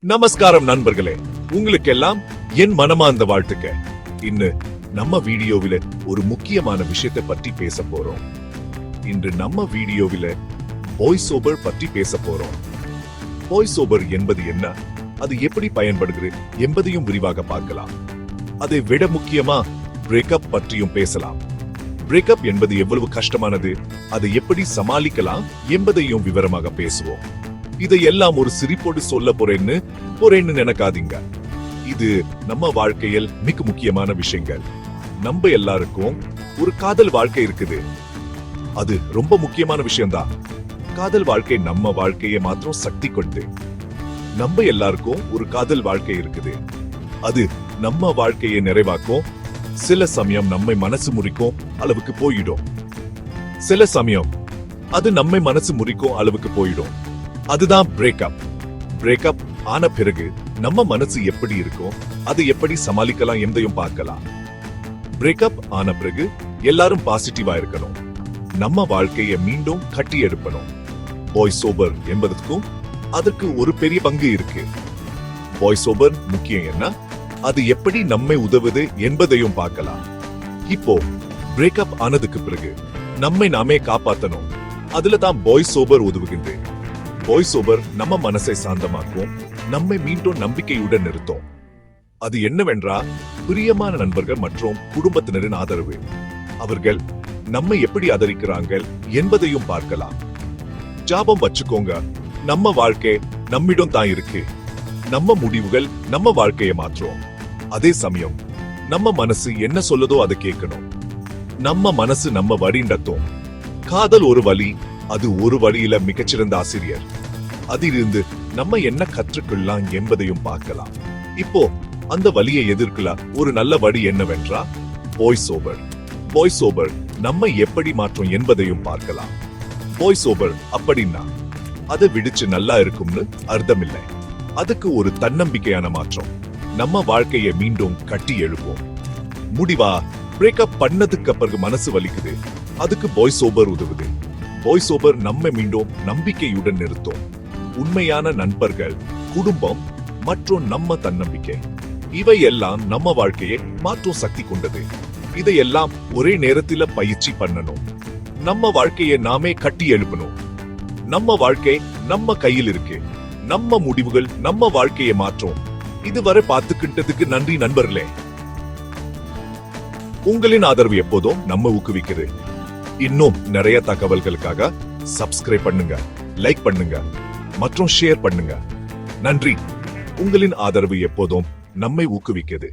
நமஸ்காரம் நண்பர்களே. உங்களுக்கெல்லாம் என் மனமார்ந்த வாழ்த்துக்க இன்னு நம்ம வீடியோவில ஒரு முக்கியமான விஷயத்தை பற்றி பேச போறோம். இன்று நம்ம வீடியோவில வாய்ஸ் ஓவர் பற்றி பேச போறோம். வாய்ஸ் ஓவர் என்பது என்ன? அது எப்படி பயன்படுகிறது என்பதையும் விரிவாக பார்க்கலாம். அதை விட முக்கியமா பிரேக்கப் பற்றியும் பேசலாம். பிரேக்கப் என்பது எவ்வளவு கஷ்டமானது அதை எப்படி சமாளிக்கலாம் என்பதையும் விவரமாக பேசுவோம். இதையெல்லாம் ஒரு சிரிப்போடு சொல்ல போறேன்னு போறேன்னு நினைக்காதீங்க. இது நம்ம வாழ்க்கையில் மிக முக்கியமான விஷயங்கள். நம்ம எல்லாருக்கும் ஒரு காதல் வாழ்க்கை இருக்குது. அது ரொம்ப முக்கியமான விஷயம்தான். காதல் வாழ்க்கை நம்ம வாழ்க்கையை மாத்திரம் சக்தி கொண்டு நம்ம எல்லாருக்கும் ஒரு காதல் வாழ்க்கை இருக்குது. அது நம்ம வாழ்க்கையை நிறைவாக்கும். சில சமயம் நம்மை மனசு முறிக்கும் அளவுக்கு போயிடும். சில சமயம் அது நம்மை மனசு முறிக்கும் அளவுக்கு போயிடும். அதுதான் பிரேக்கப் பிரேக்கப் ஆன பிறகு நம்ம மனசு எப்படி இருக்கும் அது எப்படி சமாளிக்கலாம் என்பதையும் பார்க்கலாம். பிரேக்கப் ஆன பிறகு எல்லாரும் பாசிட்டிவா இருக்கணும். நம்ம வாழ்க்கையை மீண்டும் கட்டி எடுப்பணும். பாய் சோபர் என்பதற்கும் அதற்கு ஒரு பெரிய பங்கு இருக்கு. பாய் சோபர் முக்கியம் என்ன? அது எப்படி நம்மை உதவுது என்பதையும் பார்க்கலாம். இப்போ பிரேக்கப் ஆனதுக்கு பிறகு நம்மை நாமே காப்பாத்தணும். அதுல தான் பாய் சோபர் உதவுகின்றேன் வாய்ஸ் ஓவர் நம்ம மனசை சாந்தமாக்கும் நம்மை மீண்டும் நம்பிக்கையுடன் நிறுத்தும். அது என்னவென்றா பிரியமான நண்பர்கள் மற்றும் குடும்பத்தினரின் ஆதரவு. அவர்கள் நம்மை எப்படி ஆதரிக்கிறாங்க என்பதையும் பார்க்கலாம். ஜாபம் வச்சுக்கோங்க. நம்ம வாழ்க்கை நம்மிடம் தான் இருக்கு. நம்ம முடிவுகள் நம்ம வாழ்க்கையை மாற்றும். அதே சமயம் நம்ம மனசு என்ன சொல்லுதோ அதை கேட்கணும். நம்ம மனசு நம்ம வழிண்டத்தும் காதல் ஒரு வழி அது ஒரு வழியில மிகச்சிறந்த ஆசிரியர். அதிலிருந்து நம்ம என்ன கற்றுக்கொள்ளலாம் என்பதையும் பார்க்கலாம். இப்போ அந்த வழியை எதிர்க்கலாம். ஒரு நல்ல வழி என்னவென்றா? வாய்ஸ் ஓவர் வாய்ஸ் ஓவர் நம்ம எப்படி மாற்றும் என்பதையும் பார்க்கலாம். வாய்ஸ் ஓவர் அப்படின்னா அதை விடுச்சு நல்லா இருக்கும்னு அர்த்தம் இல்லை அதுக்கு ஒரு தன்னம்பிக்கையான மாற்றம். நம்ம வாழ்க்கையை மீண்டும் கட்டி எழுப்போம் முடிவா? பிரேக்கப் பண்ணதுக்கு பிறகு மனசு வலிக்குது. அதுக்கு வாய்ஸ் ஓவர் உதவுது. வாய்ஸ் ஓவர் நம்ம மீண்டும் நம்பிக்கையுடன் நிறுத்தும். உண்மையான நண்பர்கள் குடும்பம் மற்றும் நம்ம தன்னம்பிக்கை. இவை எல்லாம் நம்ம வாழ்க்கையை மாற்றும் சக்தி கொண்டது. இதையெல்லாம் ஒரே நேரத்தில் பயிற்சி பண்ணணும். நம்ம வாழ்க்கையை நாமே கட்டி எழுப்பணும். நம்ம வாழ்க்கை நம்ம கையில் இருக்கு. நம்ம முடிவுகள் நம்ம வாழ்க்கையை மாற்றும். இதுவரை பார்த்துக்கிட்டதுக்கு நன்றி நண்பர்களே. உங்களின் ஆதரவு எப்போதும் நம்ம ஊக்குவிக்குது. இன்னும் நிறைய தகவல்களுக்காக சப்ஸ்கிரைப் பண்ணுங்க லைக் பண்ணுங்க. மற்றும் ஷேர் பண்ணுங்க. நன்றி. உங்களின் ஆதரவு எப்போதும் நம்மை ஊக்குவிக்கிறது.